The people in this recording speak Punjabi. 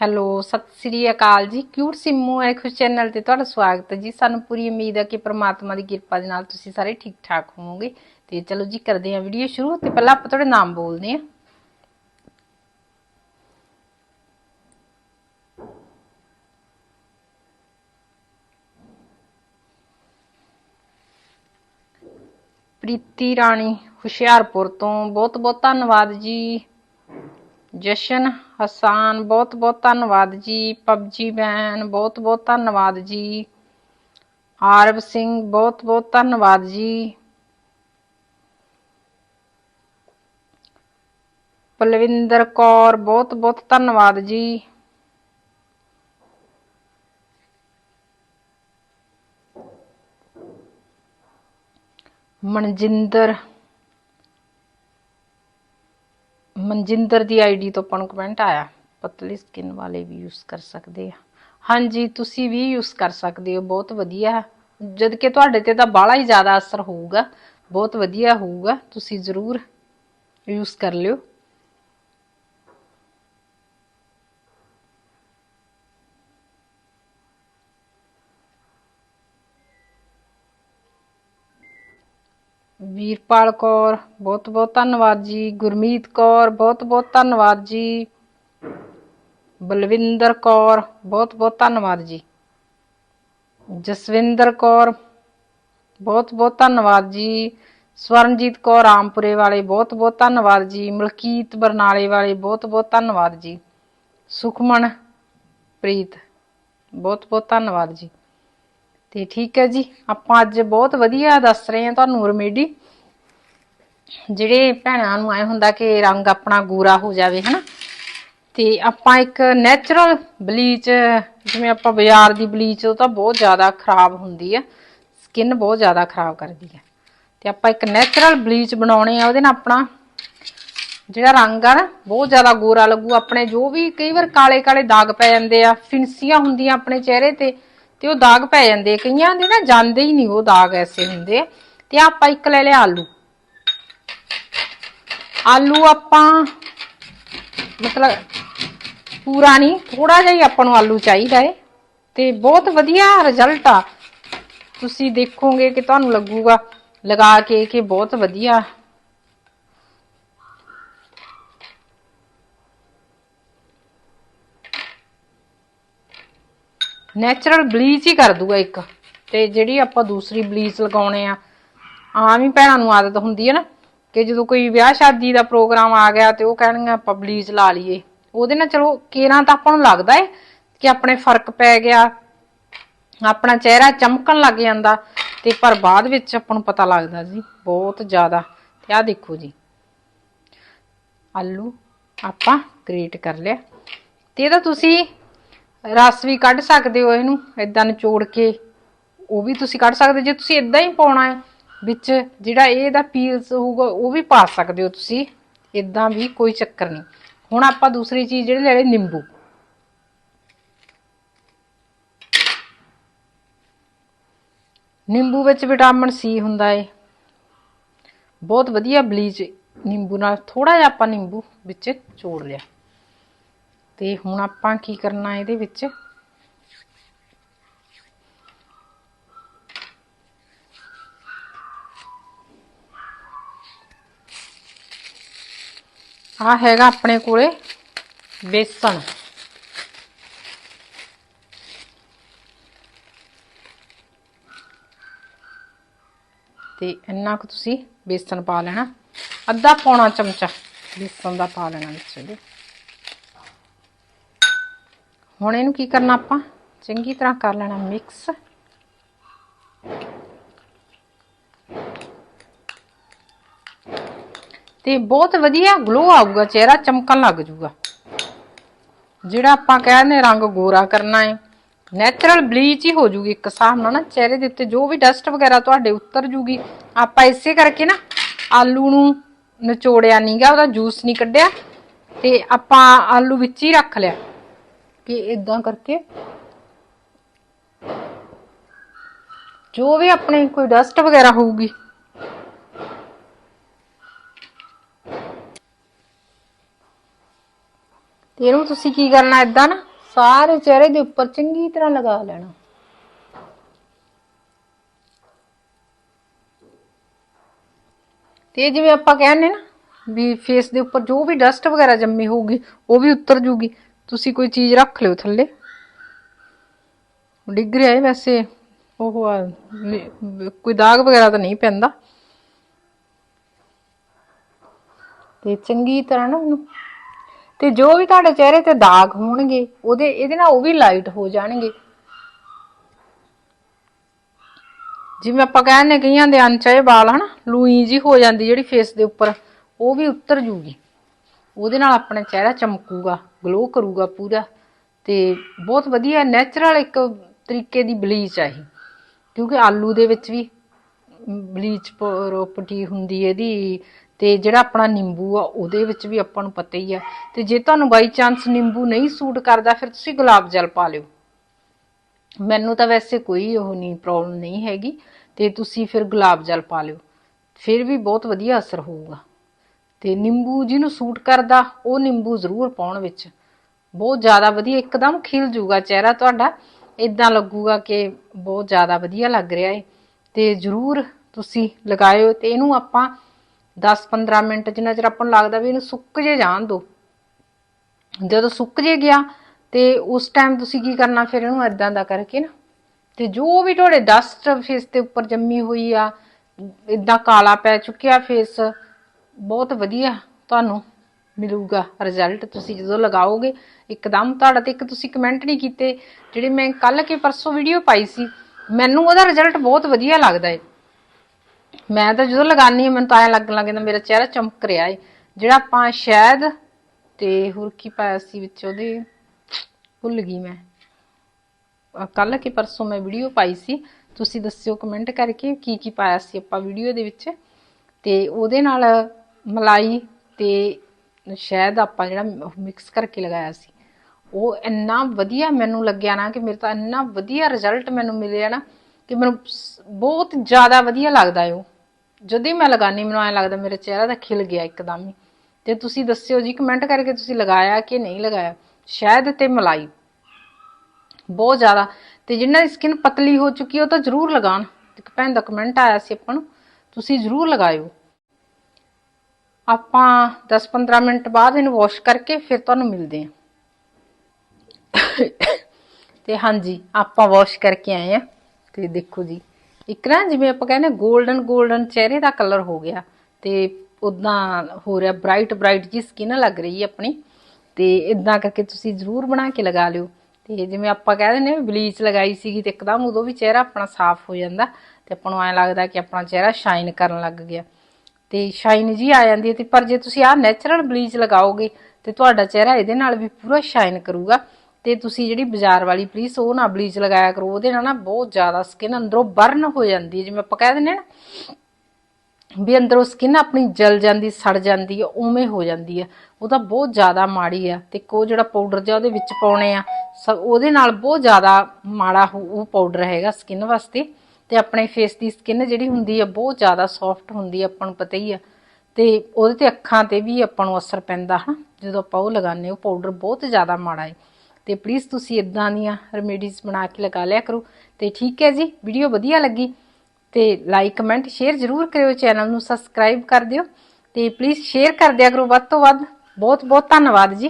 ਹੈਲੋ, ਸਤਿ ਸ੍ਰੀ ਅਕਾਲ ਜੀ। ਕਿਊਟ ਸਿੰਮੂ ਹੈ ਖੁਸ਼ ਚੈਨਲ ਤੇ ਤੁਹਾਡਾ ਸਵਾਗਤ ਹੈ ਜੀ। ਸਾਨੂੰ ਪੂਰੀ ਉਮੀਦ ਹੈ ਕਿ ਪ੍ਰਮਾਤਮਾ ਦੀ ਕਿਰਪਾ ਦੇ ਨਾਲ ਤੁਸੀਂ ਸਾਰੇ ਠੀਕ ਠਾਕ ਹੋਵੋਗੇ। ਤੇ ਚਲੋ ਜੀ, ਕਰਦੇ ਹਾਂ ਵੀਡੀਓ ਸ਼ੁਰੂ। ਤੇ ਪਹਿਲਾਂ ਆਪਾਂ ਤੁਹਾਡੇ ਨਾਮ ਬੋਲਦੇ ਹਾਂ। ਪ੍ਰੀਤੀ ਰਾਣੀ ਹੁਸ਼ਿਆਰਪੁਰ ਤੋਂ। ਬਹੁਤ ਬਹੁਤ ਧੰਨਵਾਦ ਜੀ। ਜਸ਼ਨ ਹਸਾਨ, ਬਹੁਤ ਬਹੁਤ ਧੰਨਵਾਦ ਜੀ। ਪਬਜੀ ਬੈਨ, ਬਹੁਤ ਬਹੁਤ ਧੰਨਵਾਦ ਜੀ। ਆਰਵ ਸਿੰਘ, ਬਹੁਤ ਬਹੁਤ ਧੰਨਵਾਦ ਜੀ। ਪਲਵਿੰਦਰ ਕੌਰ, ਬਹੁਤ ਬਹੁਤ ਧੰਨਵਾਦ ਜੀ। ਮਨਜਿੰਦਰ ਮਨਜਿੰਦਰ ਦੀ ਆਈਡੀ ਤੋਂ ਆਪਾਂ ਨੂੰ ਕਮੈਂਟ ਆਇਆ, ਪਤਲੀ ਸਕਿਨ ਵਾਲੇ ਵੀ ਯੂਜ਼ ਕਰ ਸਕਦੇ ਆ ਹਾਂਜੀ, ਤੁਸੀਂ ਵੀ ਯੂਜ਼ ਕਰ ਸਕਦੇ ਹੋ, ਬਹੁਤ ਵਧੀਆ ਹੈ। ਜਦ ਕਿ ਤੁਹਾਡੇ ਤੇ ਤਾਂ ਬਾਹਲਾ ਹੀ ਜ਼ਿਆਦਾ ਅਸਰ ਹੋਊਗਾ, ਬਹੁਤ ਵਧੀਆ ਹੋਊਗਾ, ਤੁਸੀਂ ਜ਼ਰੂਰ ਯੂਜ਼ ਕਰ ਲਿਓ ਵੀਰਪਾਲ ਕੌਰ ਬਹੁਤ ਬਹੁਤ ਧੰਨਵਾਦ ਜੀ ਗੁਰਮੀਤ ਕੌਰ ਬਹੁਤ ਬਹੁਤ ਧੰਨਵਾਦ ਜੀ ਬਲਵਿੰਦਰ ਕੌਰ ਬਹੁਤ ਬਹੁਤ ਧੰਨਵਾਦ ਜੀ ਜਸਵਿੰਦਰ ਕੌਰ ਬਹੁਤ ਬਹੁਤ ਧੰਨਵਾਦ ਜੀ ਸਵਰਨਜੀਤ ਕੌਰ ਰਾਮਪੁਰੇ ਵਾਲੇ ਬਹੁਤ ਬਹੁਤ ਧੰਨਵਾਦ ਜੀ ਮਲਕੀਤ ਬਰਨਾਲੇ ਵਾਲੇ ਬਹੁਤ ਬਹੁਤ ਧੰਨਵਾਦ ਜੀ ਸੁਖਮਨ ਪ੍ਰੀਤ ਬਹੁਤ ਬਹੁਤ ਧੰਨਵਾਦ ਜੀ ਤੇ ਠੀਕ ਹੈ ਜੀ, ਆਪਾਂ ਅੱਜ ਬਹੁਤ ਵਧੀਆ ਦੱਸ ਰਹੇ ਹਾਂ ਤੁਹਾਨੂੰ ਰੈਮੇਡੀ ਜਿਹੜੇ ਭੈਣਾਂ ਨੂੰ ਐ ਹੁੰਦਾ ਕਿ ਰੰਗ ਆਪਣਾ ਗੋਰਾ ਹੋ ਜਾਵੇ, ਹਨਾ? ਤੇ ਆਪਾਂ ਇੱਕ ਨੈਚੁਰਲ ਬਲੀਚ ਜਿਵੇਂ ਆਪਾਂ ਬਾਜ਼ਾਰ ਦੀ ਬਲੀਚ ਉਹ ਤਾਂ ਬਹੁਤ ਜ਼ਿਆਦਾ ਖਰਾਬ ਹੁੰਦੀ ਆ। ਸਕਿਨ ਬਹੁਤ ਜ਼ਿਆਦਾ ਖਰਾਬ ਕਰਦੀ ਆ। ਤੇ ਆਪਾਂ ਇੱਕ ਨੈਚੁਰਲ ਬਲੀਚ ਬਣਾਉਣੇ ਆ, ਉਹਦੇ ਨਾਲ ਆਪਣਾ ਜਿਹੜਾ ਰੰਗ ਆ ਨਾ, ਬਹੁਤ ਜ਼ਿਆਦਾ ਗੋਰਾ ਲੱਗੂ। ਆਪਣੇ ਜੋ ਵੀ ਕਈ ਵਾਰ ਕਾਲੇ ਕਾਲੇ ਦਾਗ ਪੈ ਜਾਂਦੇ ਆ ਫਿੰਸੀਆਂ ਹੁੰਦੀਆਂ ਆਪਣੇ ਚਿਹਰੇ ਤੇ ਤੇ ਉਹ ਦਾਗ ਪੈ ਜਾਂਦੇ ਕਈਆਂ ਦੇ ਨਾ ਜਾਂਦੇ ਹੀ ਨਹੀਂ ਉਹ ਦਾਗ ਐਸੇ ਹੁੰਦੇ ਤੇ ਆਪਾਂ ਇੱਕ ਲੈ ਲਿਆ ਆਲੂ। ਆਲੂ ਆਪਾਂ, ਮਤਲਬ ਪੂਰਾ ਨਹੀਂ ਥੋੜਾ ਜਿਹਾ ਹੀ ਆਪਾਂ ਨੂੰ ਆਲੂ ਚਾਹੀਦਾ ਏ। ਤੇ ਬਹੁਤ ਵਧੀਆ ਰਿਜ਼ਲਟ ਆ। ਤੁਸੀਂ ਦੇਖੋਗੇ ਕਿ ਤੁਹਾਨੂੰ ਲੱਗੂਗਾ, ਲਗਾ ਕੇ ਕਿ ਬਹੁਤ ਵਧੀਆ। ਨੈਚੁਰਲ ਬਲੀਚ ਹੀ ਕਰ ਦੂਗਾ ਇੱਕ। ਤੇ ਜਿਹੜੀ ਆਪਾਂ ਦੂਸਰੀ ਬਲੀਚ ਲਗਾਉਣੇ ਆ, ਆਮ ਹੀ ਭੈਣਾਂ ਨੂੰ ਆਦਤ ਹੁੰਦੀ ਹੈ ਨਾ, ਕਿ ਜਦੋਂ ਕੋਈ ਵਿਆਹ ਸ਼ਾਦੀ ਦਾ ਪ੍ਰੋਗਰਾਮ ਆ ਗਿਆ ਤੇ ਉਹ ਕਹਿਣਗੇ ਆਪਾਂ ਬਲੀਚ ਲਾ ਲਈਏ। ਉਹਦੇ ਨਾਲ ਚਲੋ ਕੇਰਾਂ ਤਾਂ ਆਪਾਂ ਨੂੰ ਲੱਗਦਾ ਹੈ ਕਿ ਆਪਣੇ ਫ਼ਰਕ ਪੈ ਗਿਆ, ਆਪਣਾ ਚਿਹਰਾ ਚਮਕਣ ਲੱਗ ਜਾਂਦਾ, ਤੇ ਪਰ ਬਾਅਦ ਵਿੱਚ ਆਪਾਂ ਨੂੰ ਪਤਾ ਲੱਗਦਾ ਜੀ, ਬਹੁਤ ਜ਼ਿਆਦਾ। ਤੇ ਆਹ ਦੇਖੋ ਜੀ। ਆਲੂ ਆਪਾਂ ਗ੍ਰੇਟ ਕਰ ਲਿਆ। ਤੇ ਇਹਦਾ ਤੁਸੀਂ ਰਸ ਵੀ ਕੱਢ ਸਕਦੇ ਹੋ ਇਹਨੂੰ ਇਦਾਂ ਨਿਚੋੜ ਕੇ। ਉਹ ਵੀ ਤੁਸੀਂ ਕੱਢ ਸਕਦੇ, ਜੇ ਤੁਸੀਂ ਇਦਾਂ ਹੀ ਪਾਉਣਾ ਹੈ, ਵਿੱਚ ਜਿਹੜਾ ਇਹਦਾ ਪੀਲਸ ਹੋਊਗਾ, ਉਹ ਵੀ ਪਾ ਸਕਦੇ ਹੋ ਤੁਸੀਂ। ਇਦਾਂ ਵੀ ਕੋਈ ਚੱਕਰ ਨਹੀਂ। ਹੁਣ ਆਪਾਂ ਦੂਸਰੀ ਚੀਜ਼ ਜਿਹੜੀ ਲੈ ਲਈ, ਨਿੰਬੂ। ਨਿੰਬੂ ਵਿੱਚ ਵਿਟਾਮਿਨ ਸੀ ਹੁੰਦਾ ਹੈ ਬਹੁਤ ਵਧੀਆ ਬਲੀਚ ਨਿੰਬੂ ਨਾਲ ਥੋੜਾ ਜਿਹਾ ਆਪਾਂ ਨਿੰਬੂ ਵਿੱਚ ਚੋੜ ਲਿਆ। ਤੇ ਹੁਣ ਆਪਾਂ ਕੀ ਕਰਨਾ ਇਹਦੇ ਵਿੱਚ? ਆ ਹੈਗਾ ਆਪਣੇ ਕੋਲੇ ਬੇਸਣ ਤੇ ਇੰਨਾ ਕੁ ਤੁਸੀਂ ਬੇਸਣ ਪਾ ਲੈਣਾ। ਅੱਧਾ ਪੌਣਾ ਚਮਚਾ ਬੇਸਣ ਦਾ ਪਾ ਲੈਣਾ ਵਿੱਚ ਇਹਦੇ। ਹੁਣ ਇਹਨੂੰ ਕੀ ਕਰਨਾ ਆਪਾਂ? ਚੰਗੀ ਤਰ੍ਹਾਂ ਕਰ ਲੈਣਾ ਮਿਕਸ ਤੇ ਬਹੁਤ ਵਧੀਆ ਗਲੋ ਆਊਗਾ, ਚਿਹਰਾ ਚਮਕਣ ਲੱਗ ਜਾਊਗਾ ਜਿਹੜਾ ਆਪਾਂ ਕਹਿੰਦੇ ਰੰਗ ਗੋਰਾ ਕਰਨਾ ਹੈ ਨੈਚੁਰਲ ਬਲੀਚ ਹੀ ਹੋ ਜੂਗੀ ਇੱਕ ਹਿਸਾਬ ਨਾਲ ਨਾ, ਚਿਹਰੇ ਦੇ ਉੱਤੇ ਜੋ ਵੀ ਡਸਟ ਵਗੈਰਾ ਤੁਹਾਡੇ ਉਤਰ ਜੂਗੀ। ਆਪਾਂ ਇਸੇ ਕਰਕੇ ਨਾ ਆਲੂ ਨੂੰ ਨਿਚੋੜਿਆ ਨਹੀਂਗਾ ਉਹਦਾ ਜੂਸ ਨਹੀਂ ਕੱਢਿਆ, ਤੇ ਆਪਾਂ ਆਲੂ ਵਿੱਚ ਹੀ ਰੱਖ ਲਿਆ। ਕਿ ਇਦਾਂ ਕਰਕੇ ਜੋ ਵੀ ਆਪਣੇ ਕੋਈ ਡਸਟ ਵਗੈਰਾ ਹੋਊਗੀ ਤੇ ਇਹਨੂੰ ਤੁਸੀਂ ਕੀ ਕਰਨਾ ਇਦਾਂ ਨਾ ਸਾਰੇ ਚਿਹਰੇ ਦੇ ਉੱਪਰ ਚੰਗੀ ਤਰ੍ਹਾਂ ਲਗਾ ਲੈਣਾ ਤੇ ਜਿਵੇਂ ਆਪਾਂ ਕਹਿੰਦੇ ਨਾ ਵੀ ਫੇਸ ਦੇ ਉੱਪਰ ਜੋ ਵੀ ਡਸਟ ਵਗੈਰਾ ਜੰਮੀ ਹੋਊਗੀ ਉਹ ਵੀ ਉਤਰ ਜੂਗੀ ਤੁਸੀਂ ਕੋਈ ਚੀਜ਼ ਰੱਖ ਲਿਓ ਥੱਲੇ। ਡਿੱਗ ਰਿਹਾ ਹੈ ਵੈਸੇ। ਉਹ ਆ, ਕੋਈ ਦਾਗ ਵਗੈਰਾ ਤਾਂ ਨਹੀਂ ਪੈਂਦਾ। ਤੇ ਚੰਗੀ ਤਰ੍ਹਾਂ ਨਾ ਉਹਨੂੰ। ਤੇ ਜੋ ਵੀ ਤੁਹਾਡੇ ਚਿਹਰੇ ਤੇ ਦਾਗ ਹੋਣਗੇ ਉਹਦੇ ਇਹਦੇ ਨਾਲ ਉਹ ਵੀ ਲਾਈਟ ਹੋ ਜਾਣਗੇ। ਜਿਵੇਂ ਆਪਾਂ ਕਹਿੰਦੇ ਕਈਆਂ ਦੇ ਅਣਚਾਹੇ ਵਾਲ ਹਨਾ ਲੂਈ ਜੀ ਹੋ ਜਾਂਦੀ ਜਿਹੜੀ ਫੇਸ ਦੇ ਉੱਪਰ ਉਹ ਵੀ ਉਤਰ ਜੂਗੀ। ਉਹਦੇ ਨਾਲ ਆਪਣਾ ਚਿਹਰਾ ਚਮਕੂਗਾ। ਗਲੋ ਕਰੂਗਾ ਪੂਰਾ। ਤੇ ਬਹੁਤ ਵਧੀਆ ਨੈਚੁਰਲ ਇੱਕ ਤਰੀਕੇ ਦੀ ਬਲੀਚ ਆ ਇਹ। ਕਿਉਂਕਿ ਆਲੂ ਦੇ ਵਿੱਚ ਵੀ ਬਲੀਚ ਪ੍ਰੋਪਰਟੀ ਹੁੰਦੀ ਹੈ ਇਹਦੀ। ਤੇ ਜਿਹੜਾ ਆਪਣਾ ਨਿੰਬੂ ਆ, ਉਹਦੇ ਵਿੱਚ ਵੀ ਆਪਾਂ ਨੂੰ ਪਤਾ ਹੀ ਆ। ਤੇ ਜੇ ਤੁਹਾਨੂੰ ਬਾਈ ਚਾਂਸ ਨਿੰਬੂ ਨਹੀਂ ਸੂਟ ਕਰਦਾ, ਫਿਰ ਤੁਸੀਂ ਗੁਲਾਬ ਜਲ ਪਾ ਲਿਓ। ਮੈਨੂੰ ਤਾਂ ਵੈਸੇ ਕੋਈ ਉਹ ਨਹੀਂ ਪ੍ਰੋਬਲਮ ਨਹੀਂ ਹੈਗੀ। ਤੇ ਤੁਸੀਂ ਫਿਰ ਗੁਲਾਬ ਜਲ ਪਾ ਲਿਓ। ਫਿਰ ਵੀ ਬਹੁਤ ਵਧੀਆ ਅਸਰ ਹੋਊਗਾ। ਤੇ ਨਿੰਬੂ ਜਿਹਨੂੰ ਸੂਟ ਕਰਦਾ, ਉਹ ਨਿੰਬੂ ਜ਼ਰੂਰ ਪਾਉਣ ਵਿੱਚ। ਬਹੁਤ ਜ਼ਿਆਦਾ ਵਧੀਆ, ਇੱਕਦਮ ਖਿਲ ਜੂਗਾ ਚਿਹਰਾ ਤੁਹਾਡਾ। ਇਦਾਂ ਲੱਗੂਗਾ ਕਿ ਬਹੁਤ ਜ਼ਿਆਦਾ ਵਧੀਆ ਲੱਗ ਰਿਹਾ ਏ। ਤੇ ਜ਼ਰੂਰ ਤੁਸੀਂ ਲਗਾਇਓ ਤੇ ਇਹਨੂੰ ਆਪਾਂ 10-15 ਮਿੰਟ ਜਿੰਨਾ ਚਿਰ ਆਪਾਂ ਨੂੰ ਲੱਗਦਾ ਵੀ ਇਹਨੂੰ ਸੁੱਕ ਜੇ ਜਾਣ ਦਿਓ ਜਦੋਂ ਸੁੱਕ ਜੇ ਗਿਆ, ਤੇ ਉਸ ਟਾਈਮ ਤੁਸੀਂ ਕੀ ਕਰਨਾ, ਫਿਰ ਇਹਨੂੰ ਇਦਾਂ ਦਾ ਕਰਕੇ ਨਾ। ਤੇ ਜੋ ਵੀ ਤੁਹਾਡੇ ਡਸਟ ਫੇਸ ਦੇ ਉੱਪਰ ਜੰਮੀ ਹੋਈ ਆ ਇਦਾਂ ਕਾਲਾ ਪੈ ਚੁੱਕਿਆ ਫੇਸ ਬਹੁਤ ਵਧੀਆ ਤੁਹਾਨੂੰ ਮਿਲੂਗਾ ਰਿਜ਼ਲਟ ਤੁਸੀਂ ਜਦੋਂ ਲਗਾਓਗੇ, ਇੱਕਦਮ ਤੁਹਾਡਾ ਤੇ ਇੱਕ ਤੁਸੀਂ ਕਮੈਂਟ ਨਹੀਂ ਕੀਤੇ, ਜਿਹੜੇ ਮੈਂ ਕੱਲ ਕੇ ਪਰਸੋਂ ਵੀਡੀਓ ਪਾਈ ਸੀ, ਮੈਨੂੰ ਉਹਦਾ ਰਿਜ਼ਲਟ ਬਹੁਤ ਵਧੀਆ ਲੱਗਦਾ ਏ। ਮੈਂ ਤਾਂ ਜਦੋਂ ਲਗਾਨੀ ਹਾਂ ਮੈਨੂੰ ਤਾਂ ਐਂ ਲੱਗਣ ਲੱਗ ਜਾਂਦਾ, ਮੇਰਾ ਚਿਹਰਾ ਚਮਕ ਰਿਹਾ ਏ। ਜਿਹੜਾ ਆਪਾਂ ਸ਼ਾਇਦ ਤੇ ਹੋਰ ਕੀ ਪਾਇਆ ਸੀ ਵਿੱਚ ਉਹਦੇ, ਭੁੱਲ ਗਈ ਮੈਂ। ਕੱਲ ਕਿ ਪਰਸੋਂ ਮੈਂ ਵੀਡੀਓ ਪਾਈ ਸੀ, ਤੁਸੀਂ ਦੱਸਿਓ ਕਮੈਂਟ ਕਰਕੇ ਕੀ ਕੀ ਪਾਇਆ ਸੀ ਆਪਾਂ ਵੀਡੀਓ ਦੇ ਵਿੱਚ। ਤੇ ਉਹਦੇ ਨਾਲ ਮਲਾਈ ਤੇ ਸ਼ਹਿਦ ਆਪਾਂ ਜਿਹੜਾ ਮਿਕਸ ਕਰਕੇ ਲਗਾਇਆ ਸੀ, ਉਹ ਇੰਨਾ ਵਧੀਆ ਮੈਨੂੰ ਲੱਗਿਆ ਨਾ ਕਿ ਮੇਰੇ ਤਾਂ ਇੰਨਾ ਵਧੀਆ ਰਿਜ਼ਲਟ ਮੈਨੂੰ ਮਿਲਿਆ ਨਾ ਕਿ ਮੈਨੂੰ ਸ- ਬਹੁਤ ਜ਼ਿਆਦਾ ਵਧੀਆ ਲੱਗਦਾ ਹੈ ਉਹ। ਜਦੋਂ ਮੈਂ ਲਗਾਨੀ ਮੈਨੂੰ ਐਂ ਲੱਗਦਾ ਮੇਰਾ ਚਿਹਰਾ ਤਾਂ ਖਿਲ ਗਿਆ ਇੱਕਦਮ ਹੀ। ਤੇ ਤੁਸੀਂ ਦੱਸਿਓ ਜੀ ਕਮੈਂਟ ਕਰਕੇ ਤੁਸੀਂ ਲਗਾਇਆ ਕਿ ਨਹੀਂ ਲਗਾਇਆ? ਸ਼ਹਿਦ ਤੇ ਮਲਾਈ। ਬਹੁਤ ਜ਼ਿਆਦਾ। ਤੇ ਜਿਨ੍ਹਾਂ ਦੀ ਸਕਿਨ ਪਤਲੀ ਹੋ ਚੁੱਕੀ ਉਹ ਤਾਂ ਜ਼ਰੂਰ ਲਗਾਣ ਇੱਕ ਭੈਣ ਦਾ ਕਮੈਂਟ ਆਇਆ ਸੀ ਆਪਾਂ ਨੂੰ, ਤੁਸੀਂ ਜ਼ਰੂਰ ਲਗਾਇਓ। ਆਪਾਂ 10-15 ਮਿੰਟ ਬਾਅਦ ਇਹਨੂੰ ਵਾਸ਼ ਕਰਕੇ ਫਿਰ ਤੁਹਾਨੂੰ ਮਿਲਦੇ ਹਾਂ। ਤੇ ਹਾਂਜੀ, ਆਪਾਂ ਵਾਸ਼ ਕਰਕੇ ਆਏ ਆ ਤੇ ਦੇਖੋ ਜੀ, ਇੱਕ ਨਾ ਜਿਵੇਂ ਆਪਾਂ ਕਹਿੰਦੇ 골ਡਨ 골ਡਨ ਚਿਹਰੇ ਦਾ ਕਲਰ ਹੋ ਗਿਆ ਤੇ ਉਦਾਂ ਹੋ ਰਿਹਾ ਬ੍ਰਾਈਟ ਬ੍ਰਾਈਟ ਜੀ ਸਕਿਨ ਲੱਗ ਰਹੀ ਹੈ ਆਪਣੀ। ਤੇ ਇਦਾਂ ਕਰਕੇ ਤੁਸੀਂ ਜ਼ਰੂਰ ਬਣਾ ਕੇ ਲਗਾ ਲਿਓ। ਤੇ ਜਿਵੇਂ ਆਪਾਂ ਕਹਿ ਦਿੰਦੇ ਹਾਂ ਬਲੀਚ ਲਗਾਈ ਸੀਗੀ ਤੇ ਇੱਕਦਮ ਉਦੋਂ ਵੀ ਚਿਹਰਾ ਆਪਣਾ ਸਾਫ਼ ਹੋ ਜਾਂਦਾ ਤੇ ਆਪਾਂ ਨੂੰ ਐਂ ਲੱਗਦਾ ਕਿ ਆਪਣਾ ਚਿਹਰਾ ਸ਼ਾਈਨ ਕਰਨ ਲੱਗ ਗਿਆ। ਤੇ ਸ਼ਾਈਨ ਜੀ ਆ ਜਾਂਦੀ ਹੈ ਤੇ ਪਰ ਜੇ ਤੁਸੀਂ ਆਹ ਨੈਚੁਰਲ ਬਲੀਚ ਲਗਾਓਗੇ ਤੇ ਤੁਹਾਡਾ ਚਿਹਰਾ ਇਹਦੇ ਨਾਲ ਵੀ ਪੂਰਾ ਸ਼ਾਈਨ ਕਰੂਗਾ ਤੇ ਤੁਸੀਂ ਜਿਹੜੀ ਬਾਜ਼ਾਰ ਵਾਲੀ ਪਲੀਸ ਉਹ ਨਾ ਬਲੀਚ ਲਗਾਇਆ ਕਰੋ, ਉਹਦੇ ਨਾਲ ਨਾ ਬਹੁਤ ਜ਼ਿਆਦਾ ਸਕਿਨ ਅੰਦਰੋਂ ਬਰਨ ਹੋ ਜਾਂਦੀ ਹੈ। ਜਿਵੇਂ ਆਪਾਂ ਕਹਿ ਦਿੰਦੇ ਹਾਂ ਨਾ ਵੀ ਅੰਦਰੋਂ ਸਕਿਨ ਆਪਣੀ ਜਲ ਜਾਂਦੀ, ਸੜ ਜਾਂਦੀ ਹੈ, ਉਵੇਂ ਹੋ ਜਾਂਦੀ ਹੈ। ਉਹ ਤਾਂ ਬਹੁਤ ਜ਼ਿਆਦਾ ਮਾੜੀ ਆ ਤੇ ਕੋ ਜਿਹੜਾ ਪਾਊਡਰ ਜਿਹਾ ਉਹਦੇ ਵਿੱਚ ਪਾਉਣੇ ਆ ਸ- ਉਹਦੇ ਨਾਲ ਬਹੁਤ ਜ਼ਿਆਦਾ ਮਾੜਾ ਉਹ ਪਾਊਡਰ ਹੈਗਾ ਸਕਿਨ ਵਾਸਤੇ। ਤੇ ਆਪਣੇ ਫੇਸ ਦੀ ਸਕਿਨ ਜਿਹੜੀ ਹੁੰਦੀ ਆ, ਬਹੁਤ ਜ਼ਿਆਦਾ ਸੌਫਟ ਹੁੰਦੀ ਆ, ਆਪਾਂ ਨੂੰ ਪਤਾ ਹੀ ਆ। ਤੇ ਉਹਦੇ ਤੇ ਅੱਖਾਂ ਤੇ ਵੀ ਆਪਾਂ ਨੂੰ ਅਸਰ ਪੈਂਦਾ, ਹਨਾ? ਜਦੋਂ ਆਪਾਂ ਉਹ ਲਗਾਉਂਦੇ ਉਹ ਪਾਊਡਰ ਬਹੁਤ ਜ਼ਿਆਦਾ ਮਾੜਾ ਹੈ ਤੇ ਪਲੀਜ਼ ਤੁਸੀਂ ਇਦਾਂ ਦੀਆਂ ਰੈਮੇਡੀਜ਼ ਬਣਾ ਕੇ ਲਗਾ ਲਿਆ ਕਰੋ। ਤੇ ਠੀਕ ਹੈ ਜੀ ਵੀਡੀਓ ਵਧੀਆ ਲੱਗੀ ਤੇ ਲਾਈਕ ਕਮੈਂਟ ਸ਼ੇਅਰ ਜ਼ਰੂਰ ਕਰਿਓ ਚੈਨਲ ਨੂੰ ਸਬਸਕ੍ਰਾਈਬ ਕਰ ਦਿਓ। ਤੇ ਪਲੀਜ਼ ਸ਼ੇਅਰ ਕਰ ਦਿਆ ਕਰੋ ਵੱਧ ਤੋਂ ਵੱਧ। ਬਹੁਤ ਬਹੁਤ ਧੰਨਵਾਦ ਜੀ।